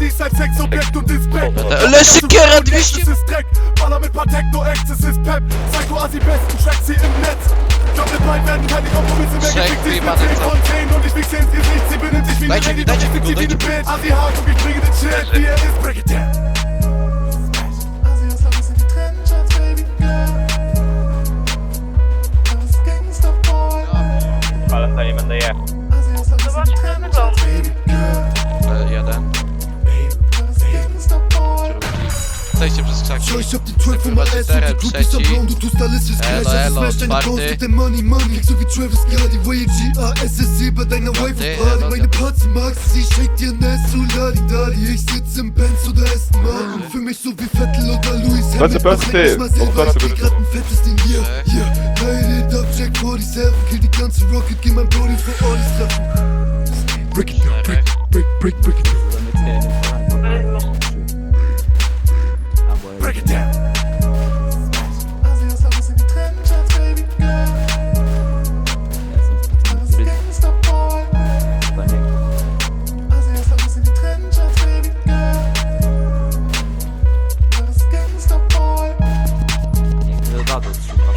als Sexobjekt und Inspekt. Ale Siekiera 200 Es ist Dreck, Baller mit paar Techno-Acts, es ist Pep. Psycho besten Tracks hier im Netz. Glaub, wir beiden werden keine Kompromisse mehr Check, gefickt. Ich wie bin man 10 das von 10 und ich wichse ins Gesicht. Sie benimmt sich wie eine Lady, doch ich fick sie wie eine. Bitch. Asi hart und ich bringe den Shit, wie er ist, break it down. Ale to nie będę jechał. Ist ein jesteście przez krzaki Wziąłeś ob ten człowiek w MSN, tu klubi szablonu, tu stale się skleć A ty smash tiny bones, ten money, money. Jak sobie człowiek skradzi, woje G-A-S-S-C Bei deiner Wife und Party, meine Party mag sie Shake dir Nest, so ladi-dali Ich sitz im Benz oder Aston Martin Für mich so wie Vettel oder Louis Hamilton. Mach ich mal selber, hab ich das ein fettes Ding das hier Light it up, Jack 47 Kill die ganze Rocket, geh mein Brody vor alles treffen Break it down, break, break, break, break it down. Nada.